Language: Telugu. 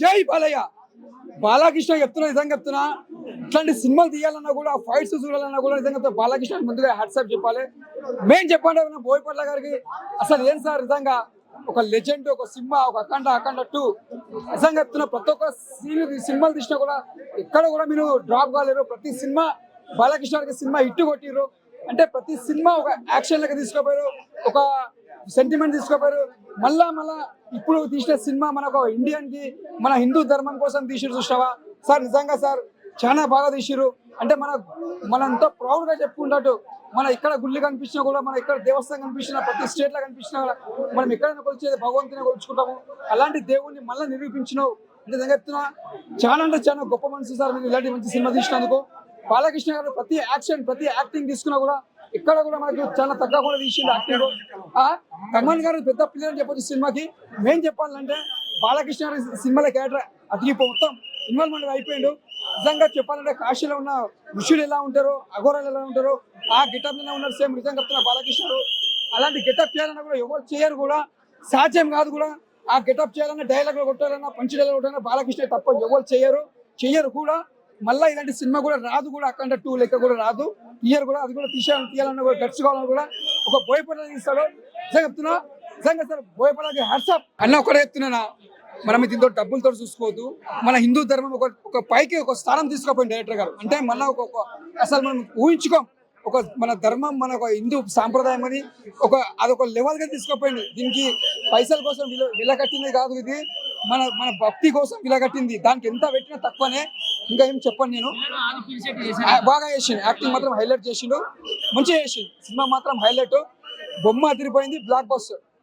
జై బాలయ్య. బాలకృష్ణ చెప్తున్నా నిజంగా చెప్తున్నా. ఇట్లాంటి సినిమాలు తీయాలన్నా కూడా ఫైట్స్ చూడాలన్నా కూడా నిజంగా చెప్తున్నా బాలకృష్ణ ముందుగా హ్యాట్సాప్ చెప్పాలి. మేము చెప్పండి బోయపట్ల గారికి అసలు ఏం సార్ నిజంగా ఒక లెజెండ్ ఒక సినిమా ఒక అఖండ అఖండ టూ నిజంగా చెప్తున్నా ప్రతి ఒక్క సీన్ సినిమాలు తీసినా కూడా ఎక్కడ కూడా మీరు డ్రాప్ కాలేరు. ప్రతి సినిమా బాలకృష్ణ గారికి సినిమా ఇట్టు కొట్టిర్రు. అంటే ప్రతి సినిమా ఒక యాక్షన్ లెక్క తీసుకోపోయారు. ఒక సెంటిమెంట్ తీసుకోపోయారు. మళ్ళా మళ్ళా ఇప్పుడు తీసిన సినిమా మనకు ఇండియన్కి మన హిందూ ధర్మం కోసం తీసిరు చూసినావా? సార్ నిజంగా సార్ చాలా బాగా తీసిరు అంటే మన మన ఎంతో ప్రౌడ్గా చెప్పుకుంటాడు మన ఇక్కడ గుళ్ళు కనిపించినా కూడా మన ఇక్కడ దేవస్థానం కనిపించినా ప్రతి స్టేట్లో కనిపించినా కూడా మనం ఎక్కడైనా కొలిచేది భగవంతుని కొలుచుకుంటాము. అలాంటి దేవుణ్ణి మళ్ళీ నిరూపించినావు. అంటే నిజంగా చెప్తున్నా చాలా అంటే చాలా గొప్ప మనిషి సార్ మీరు ఇలాంటి మంచి సినిమా తీసినందుకు. బాలకృష్ణ గారు ప్రతి యాక్షన్ ప్రతి యాక్టింగ్ తీసుకున్నా కూడా ఇక్కడ కూడా మనకు చాలా తక్కువ కూడా తీసిండు యాక్టింగ్ ఆ? కమల్ గారు పెద్ద ప్లేయర్ అని చెప్పొచ్చు సినిమాకి. మేం చెప్పాలంటే బాలకృష్ణ గారి సినిమాల క్యారెక్టర్ అతికి మొత్తం ఇన్వాల్వ్మెంట్ అయిపోయిండు. నిజంగా చెప్పాలంటే కాశీలో ఉన్న ఋషులు ఎలా ఉంటారో అఘోరాలు ఎలా ఉంటారో ఆ గెటప్లో ఉన్నారు సేమ్ నిజంగా చెప్తున్నా బాలకృష్ణ అలాంటి గెటప్ చేయాలన్నా కూడా ఎవరు చేయరు కూడా సాధ్యం కాదు కూడా. ఆ గెటప్ చేయాలన్నా డైలాగ్ కొట్టాలన్నా పంచి డైలాగ్ కొట్టాలన్నా బాలకృష్ణ తప్ప ఎవరు చేయరు చెయ్యరు కూడా. మళ్ళీ ఇలాంటి సినిమా కూడా రాదు కూడా అక్కడ టూ లెక్క కూడా రాదు. ఇయర్ కూడా అది కూడా తీసేయాలని తీయాలన్నా కూడా తెచ్చుకోవాలని కూడా ఒక బోయపడ తీస్తాడు. నిజంగా చెప్తున్నా నిజంగా సార్ బోయపడకి హ్యాట్సాప్ అన్న ఒకటే చెప్తున్నానా మనం దీంతో డబ్బులతో చూసుకోవద్దు. మన హిందూ ధర్మం ఒక ఒక పైకి ఒక స్థానం తీసుకోపోయింది డైరెక్టర్ గారు. అంటే మళ్ళీ ఒక అసలు మనం ఊహించుకోం ఒక మన ధర్మం మన ఒక హిందూ సాంప్రదాయం అని ఒక అదొక ఒక లెవెల్గా తీసుకుపోయింది. దీనికి పైసల కోసం విల కట్టింది కాదు ఇది. మన మన భక్తి కోసం విలగట్టింది దానికి ఎంత పెట్టినా తక్కువనే. ఇంకా ఏం చెప్పను నేను. బాగా చేసిండు. యాక్టింగ్ మాత్రం హైలైట్ చేసిండు. మంచిగా చేసిండు. సినిమా మాత్రం హైలైట్. బొమ్మ అదిరిపోయింది. Block buster